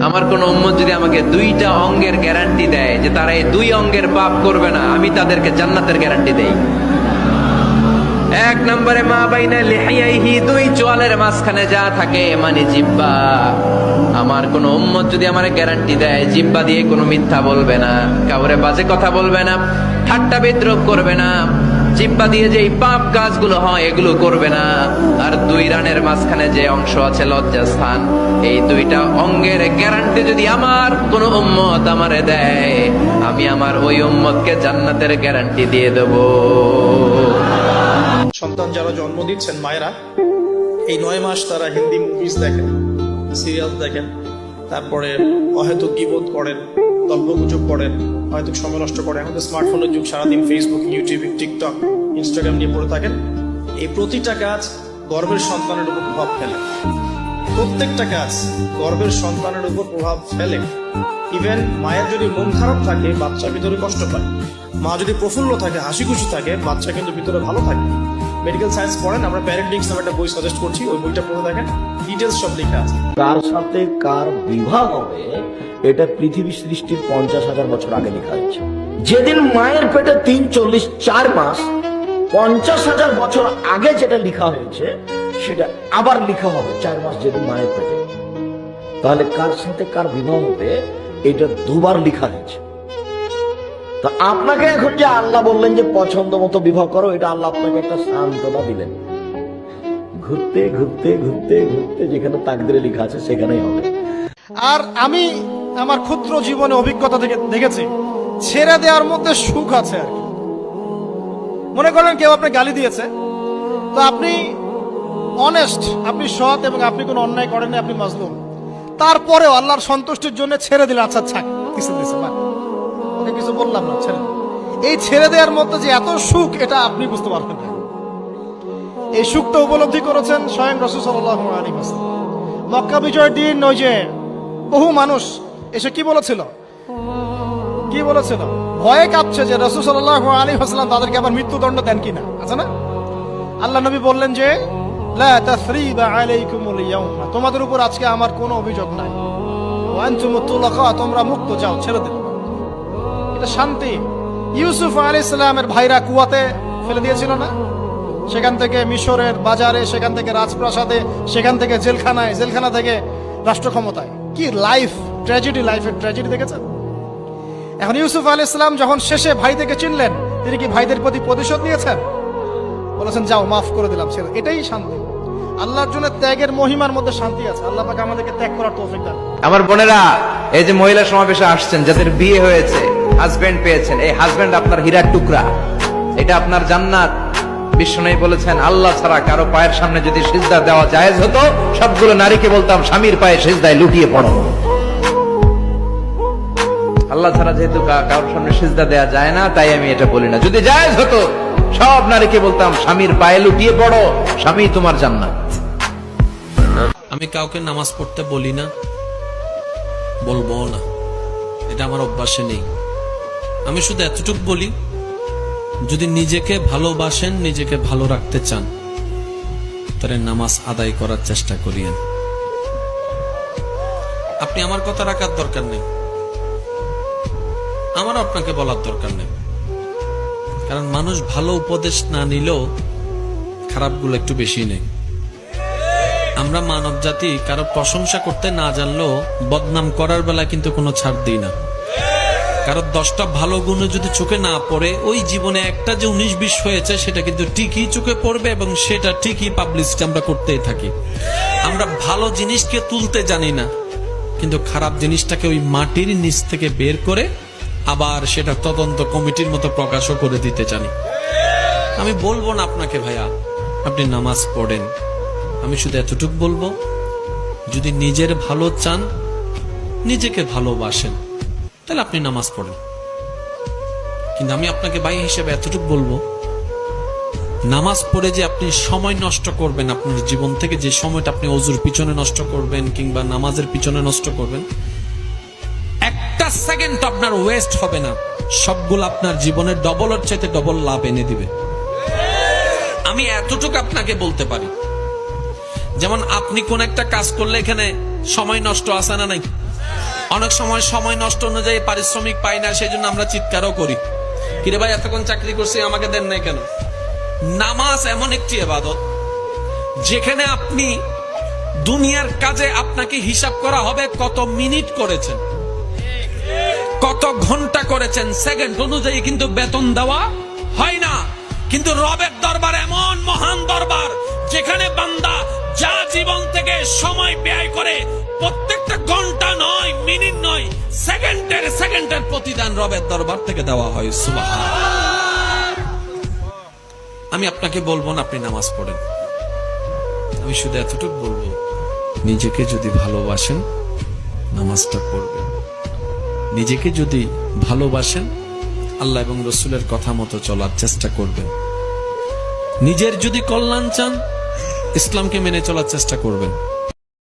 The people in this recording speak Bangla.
আমার কোন উম্মত যদি আমাকে দুইটা অঙ্গের গ্যারান্টি দেয় যে তারা এই দুই অঙ্গের পাপ করবে না, আমি তাদেরকে জান্নাতের গ্যারান্টি দেই। এক নম্বরে মা বাইনা লিহাইহি দুই চোয়ালের মাঝখানে যা থাকে মানে জিব্বা। আমার কোন উম্মত যদি আমার গ্যারান্টি দেয়, জিব্বা দিয়ে কোনো মিথ্যা বলবে না, কাউরে বাজে কথা বলবে না, ঠাট্টা বিদ্রোহ করবে না। জিব্বা দিয়ে যে পাপ কাজগুলো হয়, এগুলো করবে না। আর দুই রানের মাঝখানে যে অংশ আছে লজ্জাস্থান, এই দুইটা অঙ্গের গ্যারান্টি যদি আমার কোন উম্মত আমারে দেয়, আমি আমার ওই উম্মতকে জান্নাতের গ্যারান্টি দিয়ে দেবো। সন্তান যারা জন্ম দিচ্ছেন, মায়েরা, এই নয় মাস তারা হিন্দি মুভিজ দেখেন সিরিয়াল দেখেন। তারপরে অহেতুক গিবোধ করেন তল্পগুজব করেন, হয়তো সময় নষ্ট করেন এখন তো স্মার্টফোনের যুগ, সারাদিন ফেসবুক ইউটিউব টিকটক ইনস্টাগ্রাম নিয়ে পড়ে থাকেন। এই প্রতিটা কাজ গর্বের সন্তানের উপর প্রভাব ফেলে। প্রত্যেকটা কাজ গর্বের সন্তানের উপর প্রভাব ফেলে। ইভেন মায়ের যদি মন খারাপ থাকে বাচ্চা ভিতরে কষ্ট পায়। মা যদি প্রফুল্ল থাকে হাসি খুশি থাকে, বাচ্চা কিন্তু ভিতরে ভালো থাকে। মেডিকেল সায়েন্স পড়েন, আমরা প্যারেন্টিংস নামে একটা বই সাজেস্ট করছি, ওই বইটা পড়ে দেখেন ডিটেলস সব লেখা আছে। কার সাথে কার বিবাহ হবে, এটা পৃথিবী সৃষ্টির পঞ্চাশ হাজার বছর আগে লেখা হয়েছে। যেদিন মায়ের পেটে তিন চল্লিশ চার মাস, পঞ্চাশ হাজার বছর আগে যেটা লেখা হয়েছে, সেটা আবার লেখা হবে চার মাস যেদিন মায়ের পেটে। তাহলে কার সাথে কার বিবাহ হবে, এটা দুবার লেখা হয়েছে। তা আপনাকে এখন যে আল্লাহ বললেন যে পছন্দ মতো বিবাহ করো, এটা আল্লাহ আপনাকে একটা সান্ত্বনা দিলেন। ঘুরতে ঘুরতে ঘুরতে ঘুরতে যেখানে তাকদিরে লেখা আছে সেখানেই হবে। আর আমি আমার ক্ষুদ্র জীবনে অভিজ্ঞতা থেকে দেখেছি, ছেড়ে দেওয়ার মধ্যে সুখ আছে আর কি। মনে করেন কেউ আপনি গালি দিয়েছে, তো আপনি অনেস্ট আপনি সৎ এবং আপনি কোনো অন্যায় করেননি, আপনি মাজলুম। তারপরেও আল্লাহর সন্তুষ্টির জন্য ছেড়ে দিলে আচ্ছা ছাক কিছু কিছু বললাম না, ছেড়ে এই ছেড়ে দেওয়ার মধ্যে যে এত সুখ, এটা আপনি বুঝতে পারবেন না। এই সুখটা উপলব্ধি করেছেন স্বয়ং রসুল মক্কা বিজয়ের দিন ওই যে বহু মানুষ এসে কি বলেছিল? কি বলেছিল? ভয়ে কাঁপছে যে রসুল সাল্লাহ আলী হাসলাম তাদেরকে আবার মৃত্যুদণ্ড দেন কিনা। আছে না? আল্লাহ নবী বললেন যে তোমাদের উপর আজকে আমার কোনো অভিযোগ নাই। তোমরা মুক্ত যাও, ছেড়ে দিল শান্তি। ইউসুফ আলাইহিস সালামের ভাইরা কুয়াতে ফেলে দিয়েছিল না? সেখান থেকে মিশরের বাজারে, সেখান থেকে রাজপ্রাসাদে, সেখান থেকে জেলখানায়, জেলখানা থেকে রাষ্ট্র ক্ষমতায় কি লাইফ ট্র্যাজেডি লাইফের ট্র্যাজেডি দেখেছেন? এখন ইউসুফ আলী ইসলাম যখন শেষে ভাইদেরকে চিনলেন, তিনি কি ভাইদের প্রতি প্রতিশোধ নিয়েছেন? বলেছেন, যাও, মাফ করে দিলাম, ছেড়ে এটাই শান্তি। আল্লাহর জন্য ত্যাগের মহিমার মধ্যে শান্তি আছে। আল্লাহ পাকে আমাদেরকে ত্যাগ করার তৌফিক আমার বোনেরা, এই যে মহিলা সমাবেশে আসছেন, যাদের বিয়ে হয়েছে হাজবেন্ড পেয়েছেন। এই হাজবেন্ড আপনার হীরার টুকরা। এটা আপনার জান্নাত। বিষ্ণু বলেছেন, আল্লাহ ছাড়া কারও পায়ের সামনে যদি সিজদা দেওয়া জায়েজ হতো, সবগুলো নারীকে বলতাম, স্বামীর পায়ে সিজদায় লুটিয়ে পড়ো। আল্লাহ ছাড়া যেহেতু কারোর সামনে সিজদা দেওয়া যায় না, তাই আমি এটা বলি না। যদি জায়েজ হতো, সব নারীকে বলতাম, স্বামীর পায়ে লুটিয়ে পড়ো, স্বামী তোমার জান্নাত। আমি কাউকে নামাজ পড়তে বলি না বলব না। এটা আমার অভ্যাসে নেই। আমি শুধু এতটুকু বলি, যদি নিজেকে ভালোবাসেন, নিজেকে ভালো রাখতে চান, তাহলে নামাজ আদায় করার চেষ্টা করিয়েন। আপনি আমার কথা রাখার দরকার নেই। আমার আপনাকে বলার দরকার নেই। কারণ মানুষ ভালো উপদেশ না নিলেও খারাপগুলো একটু বেশি নেই। আমরা মানব জাতি কারও প্রশংসা করতে না জানলেও বদনাম করার বেলা কিন্তু কোনো ছাড় দিই না। কারও দশটা ভালো গুণে যদি চোখে না পড়ে, ওই জীবনে একটা যে উনিশ বিশ হয়েছে, সেটা কিন্তু ঠিকই চোখে পড়বে এবং সেটা ঠিকই পাবলিসিটি আমরা করতেই থাকি। আমরা ভালো জিনিসকে তুলতে জানি না, কিন্তু খারাপ জিনিসটাকে ওই মাটির নিচ থেকে বের করে আবার সেটা তদন্ত কমিটির মতো প্রকাশও করে দিতে জানি। আমি বলব না আপনাকে ভাইয়া, আপনি নামাজ পড়েন। আমি শুধু এতটুকু বলব, যদি নিজের ভালো চান, নিজেকে ভালোবাসেন। তাহলে আপনি নামাজ পড়েন। কিন্তু আমি আপনাকে ভাই হিসেবে এতটুকু বলব, নামাজ পড়ে যে আপনি সময় নষ্ট করবেন, আপনার জীবন থেকে যে সময়টা আপনি অজুর পিছনে নষ্ট করবেন কিংবা নামাজের পিছনে নষ্ট করবেন, একটা সেকেন্ড আপনার ওয়েস্ট হবে না। সবগুলো আপনার জীবনের ডবলের চাইতে ডবল লাভ এনে দিবে। আমি এতটুকু আপনাকে বলতে পারি। যেমন আপনি কোন একটা কাজ করলে এখানে সময় নষ্ট আসে না নাই? অনেক সময় সময় নষ্ট অনুযায়ী পারিশ্রমিক পাই না সেই জন্য আমরা চিৎকারও করি। কিরে ভাই, এতক্ষণ চাকরি করছি, আমাকে দেন নাই কেন? নামাজ এমন একটি এবাদত, যেখানে আপনি দুনিয়ার কাজে আপনাকে হিসাব করা হবে কত মিনিট করেছেন, কত ঘণ্টা করেছেন, সেকেন্ড অনুযায়ী কিন্তু বেতন দেওয়া হয় না। কিন্তু রবের দরবার এমন মহান দরবার, যেখানে বান্দা জীবন থেকে সময় ব্যয় করে প্রত্যেকটা ঘণ্টা নয়, মিনিট নয়, সেকেন্ডের সেকেন্ডের প্রতিদান রবের দরবার থেকে দেওয়া হয়। সুবাহ আমি আপনাকে বলব না, আপনি নামাজ পড়েন। আমি শুধু এতটুকু বলব, নিজেকে যদি ভালোবাসেন, নামাজটা পড়বেন। নিজেকে যদি ভালোবাসেন, আল্লাহ এবং রসুলের কথা মতো চলার চেষ্টা করবেন। নিজের যদি কল্যাণ চান ইসলামকে মেনে চলার চেষ্টা করবেন।